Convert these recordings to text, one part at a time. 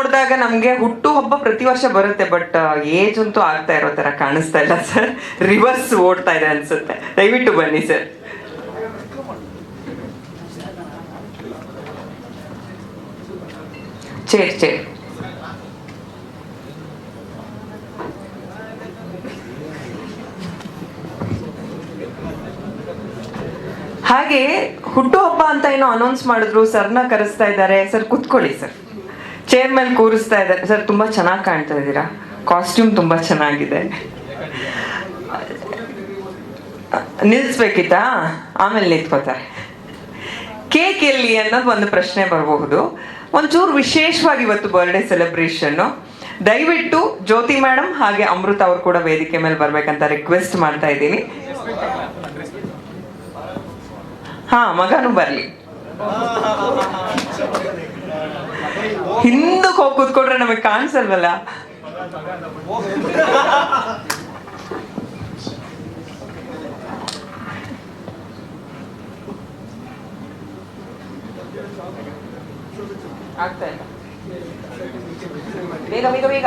ನೋಡಿದಾಗ ನಮ್ಗೆ ಹುಟ್ಟು ಹಬ್ಬ ಪ್ರತಿ ವರ್ಷ ಬರುತ್ತೆ ಬಟ್ ಏಜ್ ಅಂತೂ ಆಗ್ತಾ ಇರೋ ತರ ಕಾಣಿಸ್ತಾ ಇಲ್ಲ ಸರ್ ರಿವರ್ಸ್ ಓಡ್ತಾ ಇದೆ ಅನ್ಸುತ್ತೆ. ದಯವಿಟ್ಟು ಬನ್ನಿ ಸರ್ ಚೇರ್ ಚೇರ್ ಹಾಗೆ ಹುಟ್ಟುಹಬ್ಬ ಅಂತ ಏನೋ ಅನೌನ್ಸ್ ಮಾಡಿದ್ರು, ಸರ್ನ ಕರೆಸ್ತಾ ಇದ್ದಾರೆ. ಸರ್ ಕುತ್ಕೊಳ್ಳಿ ಸರ್ ಚೇರ್ ಮೇಲೆ ಕೂರಿಸ್ತಾ ಇದ್ದಾರೆ. ಸರ್, ತುಂಬಾ ಚೆನ್ನಾಗಿ ಕಾಣ್ತಾ ಇದ್ದೀರಾ? ಕಾಸ್ಟ್ಯೂಮ್ ತುಂಬಾ ಚೆನ್ನಾಗಿದೆ. ನಿಲ್ಸ್ಬೇಕಿತ್ತಾ? ಆಮೇಲೆ ನಿಂತ್ಕೋತಾರೆ. ಕೇಕ್ ಎಲ್ಲಿ ಅನ್ನೋದು ಒಂದು ಪ್ರಶ್ನೆ ಬರಬಹುದು. ಒಂಚೂರು ವಿಶೇಷವಾಗಿ ಇವತ್ತು ಬರ್ಡೇ ಸೆಲೆಬ್ರೇಷನ್ ದಯವಿಟ್ಟು ಜ್ಯೋತಿ ಮೇಡಮ್ ಹಾಗೆ ಅಮೃತ ಅವರು ಕೂಡ ವೇದಿಕೆ ಮೇಲೆ ಬರ್ಬೇಕಂತ ರಿಕ್ವೆಸ್ಟ್ ಮಾಡ್ತಾ ಇದ್ದೀನಿ. ಹಾ, ಮಗನು ಬರ್ಲಿ. ಹಿಂದಕ್ಕೆ ಹೋಗಿ ಕೂತ್ಕೊಂಡ್ರೆ ನಮಗೆ ಕಾಣಿಸಲ್ವಲ್ಲ? ಆಗ್ತಾ ಇಲ್ಲ. ಬೇಗ ಬೇಗ ಬೇಗ.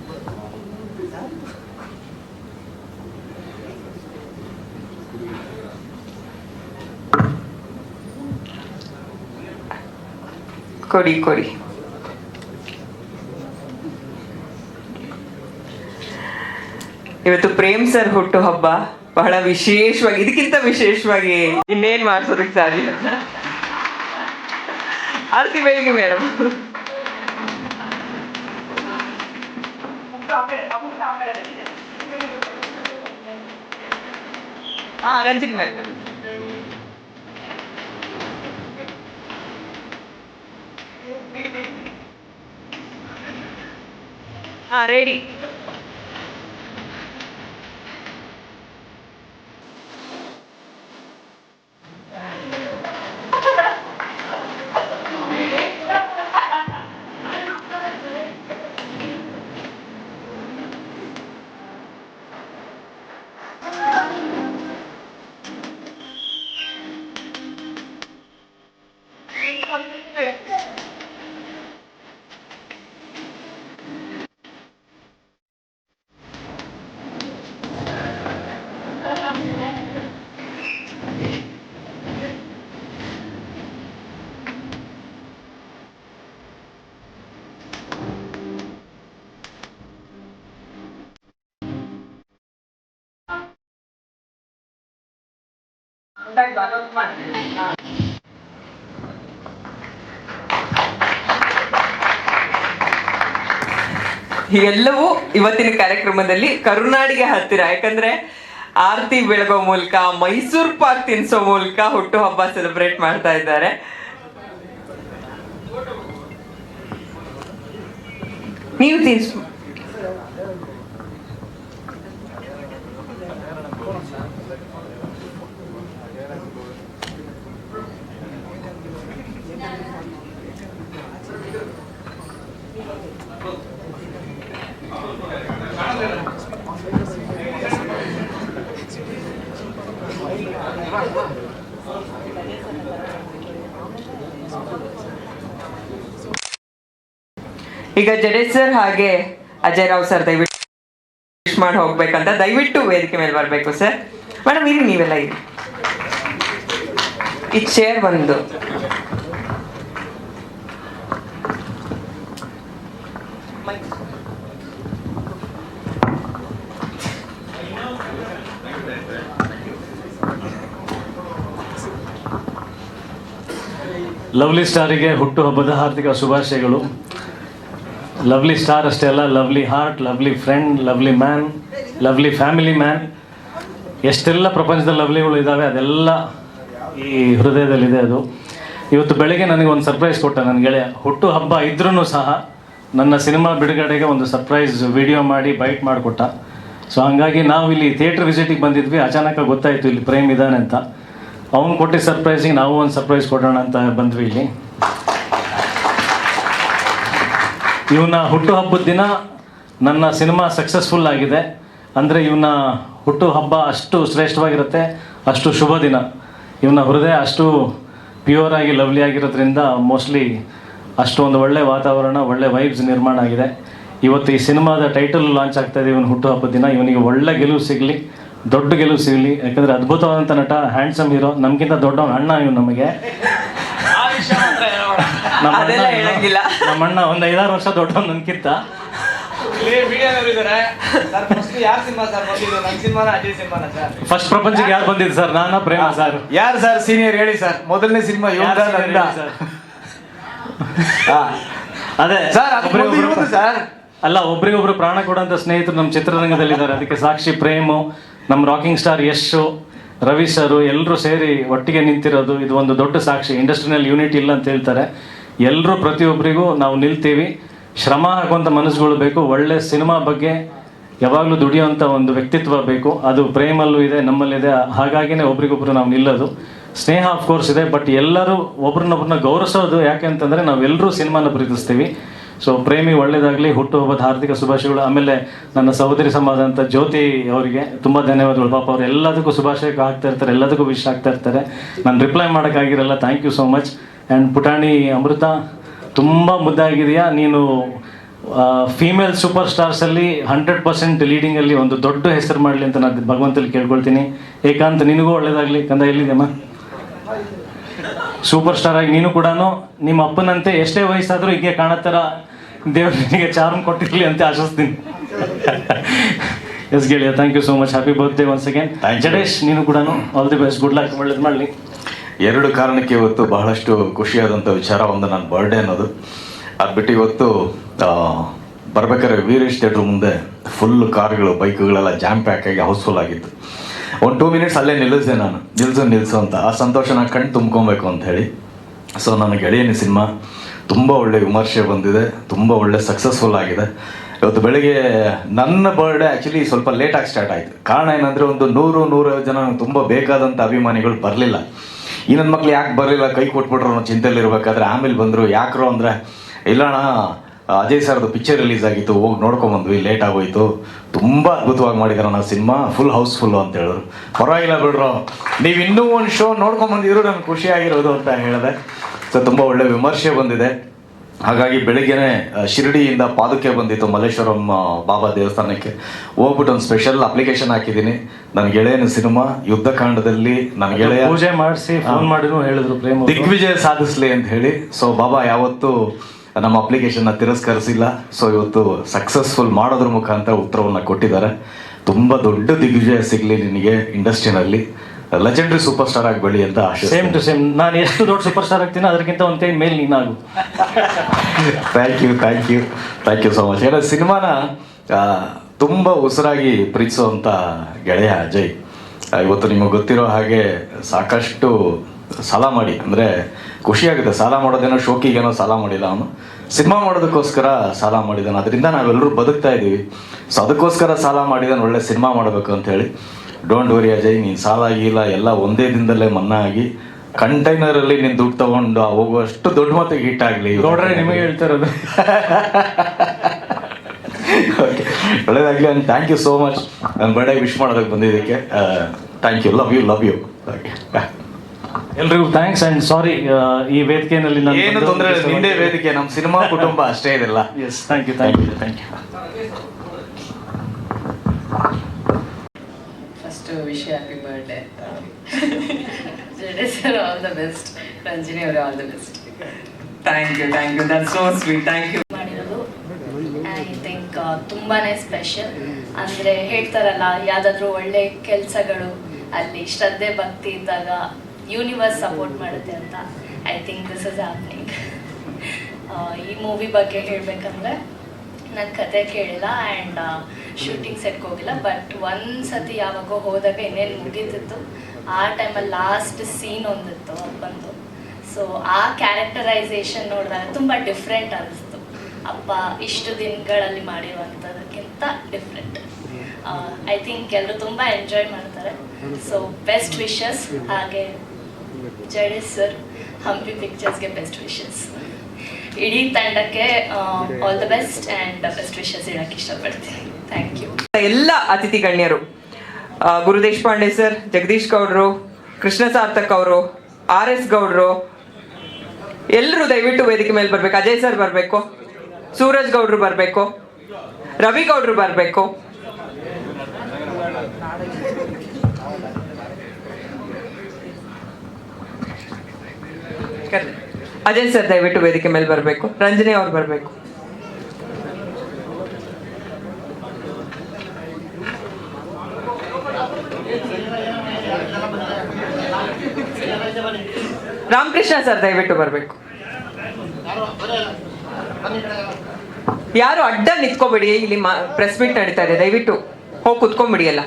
ಕೊಡಿ ಕೊಡಿ. ಇವತ್ತು ಪ್ರೇಮ್ ಸರ್ ಹುಟ್ಟು ಹಬ್ಬ. ಬಹಳ ವಿಶೇಷವಾಗಿ, ಇದಕ್ಕಿಂತ ವಿಶೇಷವಾಗಿ ಇನ್ನೇನ್ ಮಾಡ್ಸೋದಕ್ಕೆ ಸಾಧ್ಯ. ಆರತಿ ಬೆಳಿಗ್ಗೆ, ಮೇಡಮ್. ಹಾ ರಂಜಿತ್ ಮೇಡಮ್ ಹಾ ಎಲ್ಲವೂ ಇವತ್ತಿನ ಕಾರ್ಯಕ್ರಮದಲ್ಲಿ ಕರುನಾಡಿಗೆ ಹತ್ತಿರ. ಯಾಕಂದ್ರೆ ಆರತಿ ಬೆಳಗೋ ಮೂಲಕ, ಮೈಸೂರ್ ಪಾಕ್ ತಿನ್ಸೋ ಮೂಲಕ ಹುಟ್ಟು ಹಬ್ಬ ಸೆಲೆಬ್ರೇಟ್ ಮಾಡ್ತಾ ಇದ್ದಾರೆ. ನೀವು ತಿನ್ಸ್ ಈಗ ಜಡೇಶ್ ಸರ್ ಹಾಗೆ ಅಜಯ್ ರಾವ್ ಸರ್ ದಯವಿಟ್ಟು ವಿಶ್ ಮಾಡಿ ಹೋಗ್ಬೇಕಂತ ದಯವಿಟ್ಟು ವೇದಿಕೆ ಮೇಲೆ ಬರಬೇಕು ಸರ್ ಮೇಡಮ್ ಇರಿ ನೀವೆಲ್ಲ ಇರಿ. ಈ ಚೇರ್ ಬಂದು ಲವ್ಲಿ ಸ್ಟಾರಿಗೆ ಹುಟ್ಟುಹಬ್ಬದ ಹಾರ್ದಿಕ ಶುಭಾಶಯಗಳು. ಲವ್ಲಿ ಸ್ಟಾರ್ ಅಷ್ಟೇ ಅಲ್ಲ lovely heart lovely friend lovely man lovely family man ಎಷ್ಟೆಲ್ಲ ಪ್ರಪಂಚದ ಲವ್ಲಿಗಳು ಇದ್ದಾವೆ, ಅದೆಲ್ಲ ಈ ಹೃದಯದಲ್ಲಿದೆ ಅದು. ಇವತ್ತು ಬೆಳಗ್ಗೆ ನನಗೆ ಒಂದು ಸರ್ಪ್ರೈಸ್ ಕೊಟ್ಟ ನನ್ನ ಗೆಳೆಯ. ಹುಟ್ಟು ಹಬ್ಬ ಇದ್ರೂ ಸಹ ನನ್ನ ಸಿನಿಮಾ ಬಿಡುಗಡೆಗೆ ಒಂದು ಸರ್ಪ್ರೈಸ್ ವಿಡಿಯೋ ಮಾಡಿ ಬೈಟ್ ಮಾಡಿಕೊಟ್ಟ. ಸೊ ಹಾಗಾಗಿ ನಾವು ಇಲ್ಲಿ ಥಿಯೇಟ್ರ್ ವಿಸಿಟಿಗೆ ಬಂದಿದ್ವಿ. ಅಚಾನಕ ಗೊತ್ತಾಯಿತು ಇಲ್ಲಿ ಪ್ರೇಮ್ ಇದ್ದಾನೆ ಅಂತ. ಅವ್ನು ಕೊಟ್ಟಿದ್ದ ಸರ್ಪ್ರೈಸಿಗೆ ನಾವು ಒಂದು ಸರ್ಪ್ರೈಸ್ ಕೊಡೋಣ ಅಂತ ಬಂದ್ವಿ ಇಲ್ಲಿ. ಇವನ ಹುಟ್ಟುಹಬ್ಬದ ದಿನ ನನ್ನ ಸಿನಿಮಾ ಸಕ್ಸಸ್ಫುಲ್ ಆಗಿದೆ. ಅಂದರೆ ಇವನ ಹುಟ್ಟುಹಬ್ಬ ಅಷ್ಟು ಶ್ರೇಷ್ಠವಾಗಿರುತ್ತೆ, ಅಷ್ಟು ಶುಭ ದಿನ. ಇವನ ಹೃದಯ ಅಷ್ಟು ಪ್ಯೂರ್ ಆಗಿ ಲವ್ಲಿ ಆಗಿರೋದ್ರಿಂದ ಮೋಸ್ಟ್ಲಿ ಅಷ್ಟು ಒಂದು ಒಳ್ಳೆ ವಾತಾವರಣ, ಒಳ್ಳೆ ವೈಬ್ಸ್ ನಿರ್ಮಾಣ ಆಗಿದೆ. ಇವತ್ತು ಈ ಸಿನಿಮಾದ ಟೈಟಲ್ ಲಾಂಚ್ ಆಗ್ತಾ ಇದೆ ಇವನ ಹುಟ್ಟುಹಬ್ಬದ ದಿನ. ಇವನಿಗೆ ಒಳ್ಳೆ ಗೆಲುವು ಸಿಗಲಿ, ದೊಡ್ಡ ಗೆಲುವು ಸಿಗಲಿ. ಯಾಕಂದರೆ ಅದ್ಭುತವಾದಂಥ ನಟ ಹ್ಯಾಂಡ್ಸಮ್ ಹೀರೋ ನಮಗಿಂತ ದೊಡ್ಡವನ ಅಣ್ಣ ಇವನು ನಮಗೆ. ನಮ್ಮ ಅದೆಲ್ಲ ಹೇಳಂಗಿಲ್ಲ. ನಮ್ಮ ಅಣ್ಣ ಒಂದು ಐದಾರು ವರ್ಷ ದೊಡ್ಡವನು ನನ್ಕಿಂತ ಇದ್ದಾರೆ ಸರ್ ಫಸ್ಟ್ ಪ್ರಪಂಚಕ್ಕೆ ಯಾರು ಬಂದಿದ್ದು ಸರ್? ನಾನು ಪ್ರೇಮ ಸರ್. ಯಾರು ಸರ್? ಸೀನಿಯರ್ ಹೇಳಿ ಸರ್. ಮೊದಲನೇ ಸಿನಿಮಾ? ಅದೇ. ಸರ್? ಸರ್ ಅಲ್ಲ ಒಬ್ರಿಗೊಬ್ರು ಪ್ರಾಣ ಕೊಡುವಂತ ಸ್ನೇಹಿತರು ನಮ್ಮ ಚಿತ್ರರಂಗದಲ್ಲಿದ್ದಾರೆ. ಅದಕ್ಕೆ ಸಾಕ್ಷಿ ಪ್ರೇಮು ನಮ್ಮ rocking star Yashu Ravi sir ಎಲ್ಲರೂ ಸೇರಿ ಒಟ್ಟಿಗೆ ನಿಂತಿರೋದು ಇದು ಒಂದು ದೊಡ್ಡ ಸಾಕ್ಷಿ ಇಂಡಸ್ಟ್ರಿಯಲ್ ಯೂನಿಟ್ ಇಲ್ಲ ಅಂತ ಹೇಳ್ತಾರೆ. ಎಲ್ಲರೂ ಪ್ರತಿಯೊಬ್ಬರಿಗೂ ನಾವು ನಿಲ್ತೀವಿ. ಶ್ರಮ ಹಾಕುವಂಥ ಮನಸ್ಸುಗಳು ಬೇಕು. ಒಳ್ಳೆ ಸಿನಿಮಾ ಬಗ್ಗೆ ಯಾವಾಗಲೂ ದುಡಿಯುವಂಥ ಒಂದು ವ್ಯಕ್ತಿತ್ವ ಬೇಕು. ಅದು ಪ್ರೇಮಲ್ಲೂ ಇದೆ, ನಮ್ಮಲ್ಲಿದೆ. ಹಾಗಾಗಿನೇ ಒಬ್ರಿಗೊಬ್ರು ನಾವು ನಿಲ್ಲೋದು. ಸ್ನೇಹ ಆಫ್ ಕೋರ್ಸ್ ಇದೆ ಬಟ್ ಎಲ್ಲರೂ ಒಬ್ರನ್ನೊಬ್ರನ್ನ ಗೌರವಿಸೋದು ಯಾಕೆ ಅಂತಂದರೆ ನಾವೆಲ್ಲರೂ ಸಿನಿಮಾನ ಪ್ರೀತಿಸ್ತೀವಿ. ಸೊ ಪ್ರೇಮಿ ಒಳ್ಳೇದಾಗಲಿ, ಹುಟ್ಟುಹಬ್ಬದ ಹಾರ್ದಿಕ ಶುಭಾಶಯಗಳು. ಆಮೇಲೆ ನನ್ನ ಸಹೋದರಿ ಸಮಾಜ ಅಂತ ಜ್ಯೋತಿ ಅವರಿಗೆ ತುಂಬ ಧನ್ಯವಾದಗಳು. ಪಾಪ ಅವ್ರು ಎಲ್ಲದಕ್ಕೂ ಶುಭಾಶಯ ಹಾಕ್ತಾ ಇರ್ತಾರೆ, ಎಲ್ಲದಕ್ಕೂ ವಿಶ್ ಆಗ್ತಾ ಇರ್ತಾರೆ. ನಾನು reply ಮಾಡೋಕ್ಕಾಗಿರಲ್ಲ thank you so much and ಪುಟಾಣಿ ಅಮೃತ, ತುಂಬ ಮುದ್ದಾಗಿದೆಯಾ? ನೀನು ಫೀಮೇಲ್ ಸೂಪರ್ ಸ್ಟಾರ್ಸಲ್ಲಿ ಹಂಡ್ರೆಡ್ ಪರ್ಸೆಂಟ್ ಲೀಡಿಂಗಲ್ಲಿ ಒಂದು ದೊಡ್ಡ ಹೆಸರು ಮಾಡಲಿ ಅಂತ ನಾನು ಭಗವಂತಲ್ಲಿ ಕೇಳ್ಕೊಳ್ತೀನಿ. ಏಕಾಂತ, ನಿನಗೂ ಒಳ್ಳೇದಾಗಲಿ. ಕಂದ, ಎಲ್ಲಿದೆಯಮ್ಮ? ಸೂಪರ್ ಸ್ಟಾರ್ ಆಗಿ ನೀನು ಕೂಡ ನಿಮ್ಮ ಅಪ್ಪನಂತೆ ಎಷ್ಟೇ ವಯಸ್ಸಾದರೂ ಹೀಗೆ ಕಾಣತ್ತರ? ದೇವ್ರು ನಿನಗೆ ಚಾರ್ಮ್ ಕೊಟ್ಟಿರಲಿ ಅಂತ ಆಶಿಸ್ತೀನಿ. ಎಸ್ ಗೆಳೆಯ thank you so much happy birthday once again. Jadesh ನೀನು ಕೂಡ all the best good luck ಒಳ್ಳೇದು ಮಾಡಲಿ. ಎರಡು ಕಾರಣಕ್ಕೆ ಇವತ್ತು ಬಹಳಷ್ಟು ಖುಷಿಯಾದಂಥ ವಿಚಾರ ಒಂದು ನನ್ನ ಬರ್ಡೇ ಅನ್ನೋದು. ಅದು ಬಿಟ್ಟು ಇವತ್ತು ಬರ್ಬೇಕಾದ್ರೆ ವೀರೇಶ್ ಥಿಯೇಟ್ರ್ ಮುಂದೆ ಫುಲ್ ಕಾರ್ಗಳು ಬೈಕ್ಗಳೆಲ್ಲ ಜಾಮ್ ಪ್ಯಾಕ್ ಆಗಿ ಹೌಸ್ಫುಲ್ ಆಗಿತ್ತು. ಒಂದು ಟೂ ಮಿನಿಟ್ಸ್ ಅಲ್ಲೇ ನಿಲ್ಲಿಸಿದೆ ನಾನು. ನಿಲ್ಸು ನಿಲ್ಸು ಅಂತ. ಆ ಸಂತೋಷನ ಕಣ್ಣು ತುಂಬ್ಕೊಬೇಕು ಅಂತ ಹೇಳಿ. ಸೊ ನನ್ನ ಗೆಳೆಯನ ಸಿನಿಮಾ. ತುಂಬ ಒಳ್ಳೆ ವಿಮರ್ಶೆ ಬಂದಿದೆ, ತುಂಬ ಒಳ್ಳೆ ಸಕ್ಸಸ್ಫುಲ್ ಆಗಿದೆ. ಇವತ್ತು ಬೆಳಿಗ್ಗೆ ನನ್ನ ಬರ್ಡೇ ಆ್ಯಕ್ಚುಲಿ ಸ್ವಲ್ಪ ಲೇಟಾಗಿ ಸ್ಟಾರ್ಟ್ ಆಯಿತು. ಕಾರಣ ಏನಂದರೆ ಒಂದು ನೂರು, ನೂರೈವತ್ತು ಜನ ನಂಗೆ ತುಂಬ ಬೇಕಾದಂಥ ಅಭಿಮಾನಿಗಳು ಬರಲಿಲ್ಲ. ಈ ನನ್ನ ಮಕ್ಳು ಯಾಕೆ ಬರಲಿಲ್ಲ? ಕೈ ಕೊಟ್ಬಿಟ್ರು ಅನ್ನೋ ಚಿಂತೆಯಲ್ಲಿ ಇರಬೇಕಾದ್ರೆ ಆಮೇಲೆ ಬಂದರು. ಯಾಕ್ರು ಅಂದರೆ ಇಲ್ಲಣ್ಣ ಅಜಯ್ ಸರ್ದು ಪಿಕ್ಚರ್ ರಿಲೀಸ್ ಆಗಿತ್ತು, ಹೋಗಿ ನೋಡ್ಕೊಂಬಂದ್ವಿ ಲೇಟ್ ಆಗೋಯ್ತು. ತುಂಬ ಅದ್ಭುತವಾಗಿ ಮಾಡಿದಾರೆ ನಾವು ಸಿನಿಮಾ ಫುಲ್ ಹೌಸ್ಫುಲ್ಲು ಅಂತ ಹೇಳಿದ್ರು. ಪರವಾಗಿಲ್ಲ ಬಿಡ್ರು. ನೀವು ಇನ್ನೂ ಒಂದು ಶೋ ನೋಡ್ಕೊಂಬಂದಿದ್ರು ನನಗೆ ಖುಷಿಯಾಗಿರೋದು ಅಂತ ಹೇಳಿದೆ. ಸೊ ತುಂಬ ಒಳ್ಳೆ ವಿಮರ್ಶೆ ಬಂದಿದೆ. ಹಾಗಾಗಿ ಬೆಳಿಗ್ಗೆನೆ ಶಿರಡಿಯಿಂದ ಪಾದುಕೆ ಬಂದಿತ್ತು ಮಲ್ಲೇಶ್ವರಂ ಬಾಬಾ ದೇವಸ್ಥಾನಕ್ಕೆ. ಹೋಗ್ಬಿಟ್ಟು ಒಂದು ಸ್ಪೆಷಲ್ ಅಪ್ಲಿಕೇಶನ್ ಹಾಕಿದ್ದೀನಿ. ನನ್ನ ಗೆಳೆಯನ ಸಿನಿಮಾ ಯುದ್ಧಕಾಂಡದಲ್ಲಿ ನನ್ನ ಗೆಳೆಯ ಪೂಜೆ ಮಾಡಿಸಿ ಫೋನ್ ಮಾಡಿದ್ರು ಹೇಳಿದ್ರು ಪ್ರೇಮ. ದಿಗ್ವಿಜಯ ಸಾಧಿಸ್ಲಿ ಅಂತ ಹೇಳಿ. ಸೊ ಬಾಬಾ ಯಾವತ್ತೂ ನಮ್ಮ ಅಪ್ಲಿಕೇಶನ್ನ ತಿರಸ್ಕರಿಸಿಲ್ಲ. ಸೊ ಇವತ್ತು ಸಕ್ಸಸ್ಫುಲ್ ಮಾಡೋದ್ರ ಮುಖಾಂತರ ಉತ್ತರವನ್ನು ಕೊಟ್ಟಿದ್ದಾರೆ. ತುಂಬ ದೊಡ್ಡ ದಿಗ್ವಿಜಯ ಸಿಗಲಿ ನಿನಗೆ ಇಂಡಸ್ಟ್ರಿನಲ್ಲಿ ಲೆಜೆಂಡ್ರಿ ಸೂಪರ್ ಸ್ಟಾರ್ ಆಗಿ ಬೆಳಿ ಅಂತ ಆಶೆ ಸೇಮ್ ಟು ಸೇಮ್ ನಾನು ಎಷ್ಟು ದೊಡ್ಡ ಸೂಪರ್ ಸ್ಟಾರ್ ಆಗ್ತೀನಿ ಅದಕ್ಕಿಂತ ಒಂದು ಕೈ ಮೇಲೆ ನೀನಾಗು. Thank you thank you thank you so much ಏನೋ ಸಿನಿಮಾನ ತುಂಬ ಉಸಿರಾಗಿ ಪ್ರೀತಿಸುವಂಥ ಗೆಳೆಯ ಅಜಯ್. ಇವತ್ತು ನಿಮಗೆ ಗೊತ್ತಿರೋ ಹಾಗೆ ಸಾಕಷ್ಟು ಸಾಲ ಮಾಡಿ. ಅಂದರೆ ಖುಷಿಯಾಗುತ್ತೆ ಸಾಲ ಮಾಡೋದೇನೋ ಶೋಕಿಗೇನೋ ಸಾಲ ಮಾಡಿಲ್ಲ ಅವನು. ಸಿನಿಮಾ ಮಾಡೋದಕ್ಕೋಸ್ಕರ ಸಾಲ ಮಾಡಿದ್ದಾನೆ ಅದರಿಂದ ನಾವೆಲ್ಲರೂ ಬದುಕ್ತಾ ಇದ್ದೀವಿ ಸೊ ಅದಕ್ಕೋಸ್ಕರ ಸಾಲ ಮಾಡಿದ್ದಾನೆ ಒಳ್ಳೆ ಸಿನಿಮಾ ಮಾಡಬೇಕು ಅಂತ ಹೇಳಿ. ಡೋಂಟ್ ವರಿ ಅಜಯ್ ನೀನು ಸಾಲ ಆಗಿಲ್ಲ ಎಲ್ಲ ಒಂದೇ ದಿನದಲ್ಲೇ ಮನ್ನಾ ಆಗಿ. ಕಂಟೈನರಲ್ಲಿ ನೀನು ದುಡ್ಡು ತಗೊಂಡು ಹೋಗುವಷ್ಟು ದೊಡ್ಡ ಮಟ್ಟಿಗೆ ಹಿಟ್ ಆಗಲಿ ನೋಡ್ರೆ ನಿಮಗೆ ಹೇಳ್ತಿರೋದು. ಓಕೆ ಒಳ್ಳೇದಾಗಲಿ and thank you so much ನನ್ನ ಬರ್ಡೇ ವಿಶ್ ಮಾಡೋದಕ್ಕೆ ಬಂದಿದ್ದಕ್ಕೆ. Thank you love you love you ಎಲ್ರಿಗೂ ಥ್ಯಾಂಕ್ಸ್ ಅಂಡ್ ಸಾರಿ ಈ ವೇದಿಕೆಯಲ್ಲಿ ನಾನು ಏನು ತೊಂದರೆ ನಿಂದೇ ವೇದಿಕೆ ನಮ್ಮ ಸಿನಿಮಾ ಕುಟುಂಬ ಅಷ್ಟೇ ಇದೆಲ್ಲ. Yes thank you thank you thank you first wish happy birthday Jade sir all the best Ranjini ಅವರೇ all the best thank you thank you that so sweet thank you ಮಾಡಿರೋದು. ಐ ಥಿಂಕ್ ತುಂಬಾನೇ special ಅಂದ್ರೆ ಹೇಳ್ತಾರಲ್ಲ ಯಾವುದಾದ್ರೂ ಒಳ್ಳೆ ಕೆಲಸಗಳು ಅಲ್ಲಿ ಶ್ರದ್ಧೆ ಭಕ್ತಿ ಇದ್ದಾಗ ಯೂನಿವರ್ಸ್ ಸಪೋರ್ಟ್ ಮಾಡುತ್ತೆ ಅಂತ. I think this is happening ಈ ಮೂವಿ ಬಗ್ಗೆ ಹೇಳಬೇಕಂದ್ರೆ ನನ್ನ ಕತೆ ಕೇಳಿಲ್ಲ ಆ್ಯಂಡ್ ಶೂಟಿಂಗ್ ಸೆಟ್ಗೆ ಹೋಗಿಲ್ಲ ಬಟ್ ಒಂದು ಸತಿ ಯಾವಾಗೋ ಹೋದಾಗ ಇನ್ನೇನು ಮುಗೀತಿತ್ತು, ಆ ಟೈಮಲ್ಲಿ ಲಾಸ್ಟ್ ಸೀನ್ ಒಂದಿತ್ತು ಅಪ್ಪಂದು ಸೊ ಆ ಕ್ಯಾರೆಕ್ಟರೈಸೇಷನ್ ನೋಡಿದಾಗ ತುಂಬ ಡಿಫ್ರೆಂಟ್ ಅನಿಸ್ತು. ಅಪ್ಪ, ಇಷ್ಟು ದಿನಗಳಲ್ಲಿ ಮಾಡಿರುವಂಥದಕ್ಕಿಂತ ಡಿಫ್ರೆಂಟ್ ಐ ಥಿಂಕ್ ಎಲ್ಲರೂ ತುಂಬ ಎಂಜಾಯ್ ಮಾಡ್ತಾರೆ. ಸೊ ಬೆಸ್ಟ್ ವಿಶಸ್ ಹಾಗೆ ಜಡೇಶ್ ಸರ್ ಹಂಪಿ ಪಿಕ್ಚರ್ಸ್ಗೆ ಬೆಸ್ಟ್ ವಿಶಸ್ ಇಡೀ ತಂಡಕ್ಕೆ all the best and best wishes ಇಡೋಕ್ಕೆ ಇಷ್ಟಪಡ್ತೀನಿ. ಥ್ಯಾಂಕ್ ಯು ಎಲ್ಲ ಅತಿಥಿ ಗಣ್ಯರು ಗುರು ದೇಶಪಾಂಡೆ ಸರ್, ಜಗದೀಶ್ ಗೌಡ್ರು, ಕೃಷ್ಣ ಸಾರ್ಥಕ್ ಅವರು, ಆರ್ ಎಸ್ ಗೌಡ್ರು ಎಲ್ಲರೂ ದಯವಿಟ್ಟು ವೇದಿಕೆ ಮೇಲೆ ಬರ್ಬೇಕು. ಅಜಯ್ ಸರ್ ಬರಬೇಕು, ಸೂರಜ್ ಗೌಡ್ರು ಬರಬೇಕು, ರವಿ ಗೌಡ್ರು ಬರಬೇಕು. ಅಜಯ್ ಸರ್ ದಯವಿಟ್ಟು ವೇದಿಕೆ ಮೇಲೆ ಬರಬೇಕು. ರಂಜನಿ ಅವ್ರು ಬರಬೇಕು. ರಾಮಕೃಷ್ಣ ಸರ್ ದಯವಿಟ್ಟು ಬರಬೇಕು. ಯಾರು ಅಡ್ಡ ನಿಂತ್ಕೋಬೇಡಿ, ಇಲ್ಲಿ ಪ್ರೆಸ್ ಮೀಟ್ ನಡೀತಾ ಇದೆ. ದಯವಿಟ್ಟು ಹೋಗಿ ಕುತ್ಕೊಂಡ್ಬಿಡಿ ಎಲ್ಲ.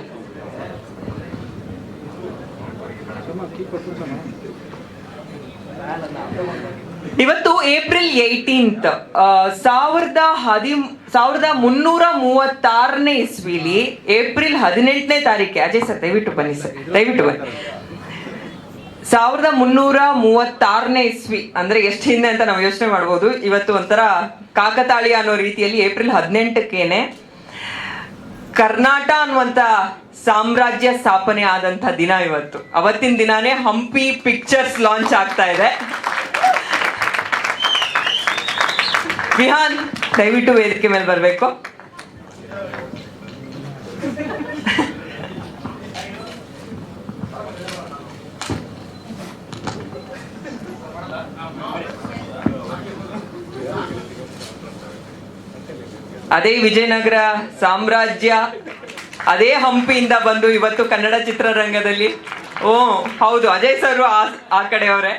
ಇವತ್ತು ಏಪ್ರಿಲ್ ಏಯ್ಟೀನ್ತ್ ಸಾವಿರದ ಹದಿ ಸಾವಿರದ ಮುನ್ನೂರ ಮೂವತ್ತಾರನೇ ಇಸ್ವಿಲಿ ಏಪ್ರಿಲ್ ಹದಿನೆಂಟನೇ ತಾರೀಕೆ ಅಜಯ್ ಸರ್, ದಯವಿಟ್ಟು ಬನ್ನಿ ಸರ್, ದಯವಿಟ್ಟು ಬನ್ನಿ. ಸಾವಿರದ ಮುನ್ನೂರ ಮೂವತ್ತಾರನೇ ಇಸ್ವಿ, ಅಂದ್ರೆ ಎಷ್ಟು ಹಿಂದೆ ಅಂತ ನಾವು ಯೋಚನೆ ಮಾಡ್ಬೋದು. ಇವತ್ತು ಒಂಥರ ಕಾಕತಾಳಿ ಅನ್ನೋ ರೀತಿಯಲ್ಲಿ ಏಪ್ರಿಲ್ ಹದಿನೆಂಟಕ್ಕೇನೆ ಕರ್ನಾಟ ಅನ್ನುವಂತ ಸಾಮ್ರಾಜ್ಯ ಸ್ಥಾಪನೆ ಆದಂತ ದಿನ ಇವತ್ತು. ಅವತ್ತಿನ ದಿನಾನೇ ಹಂಪಿ ಪಿಕ್ಚರ್ಸ್ ಲಾಂಚ್ ಆಗ್ತಾ ಇದೆ. ವಿಹಾನ್ ದಯವಿಟ್ಟು ವೇದಿಕೆ ಮೇಲೆ ಬರಬೇಕು. ಅದೇ ವಿಜಯನಗರ ಸಾಮ್ರಾಜ್ಯ, ಅದೇ ಹಂಪಿಯಿಂದ ಬಂದು ಇವತ್ತು ಕನ್ನಡ ಚಿತ್ರರಂಗದಲ್ಲಿ. ಓ, ಹೌದು, ಅಜಯ್ ಸರ್ ಆ ಕಡೆಯವರೇ.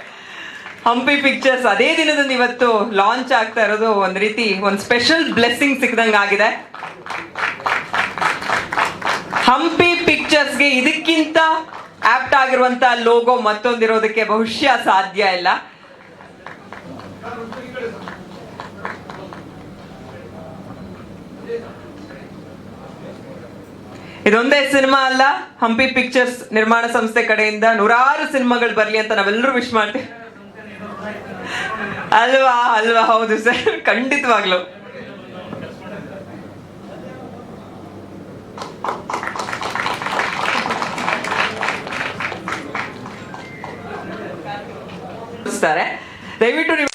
ಹಂಪಿ ಪಿಕ್ಚರ್ಸ್ ಅದೇ ದಿನದಂದು ಇವತ್ತು ಲಾಂಚ್ ಆಗ್ತಾ ಇರೋದು ಒಂದ್ ರೀತಿ ಒಂದು ಸ್ಪೆಷಲ್ ಬ್ಲೆಸ್ಸಿಂಗ್ ಸಿಕ್ದಂಗೆ ಆಗಿದೆ. ಹಂಪಿ ಪಿಕ್ಚರ್ಸ್ಗೆ ಇದಕ್ಕಿಂತ ಆಪ್ಟ್ ಆಗಿರುವಂತ ಲೋಗೋ ಮತ್ತೊಂದಿರೋದಕ್ಕೆ ಬಹುಶಃ ಸಾಧ್ಯ ಇಲ್ಲ. ಇದೊಂದೇ ಸಿನಿಮಾ ಅಲ್ಲ, ಹಂಪಿ ಪಿಕ್ಚರ್ಸ್ ನಿರ್ಮಾಣ ಸಂಸ್ಥೆ ಕಡೆಯಿಂದ ನೂರಾರು ಸಿನಿಮಾಗಳು ಬರಲಿ ಅಂತ ನಾವೆಲ್ಲರೂ ವಿಶ್ ಮಾಡ್ತೀವಿ. ಅಲ್ವಾ ಅಲ್ವಾ ಹೌದು ಸರ್. ಖಂಡಿತವಾಗ್ಲು. ದಯವಿಟ್ಟು ನೀವು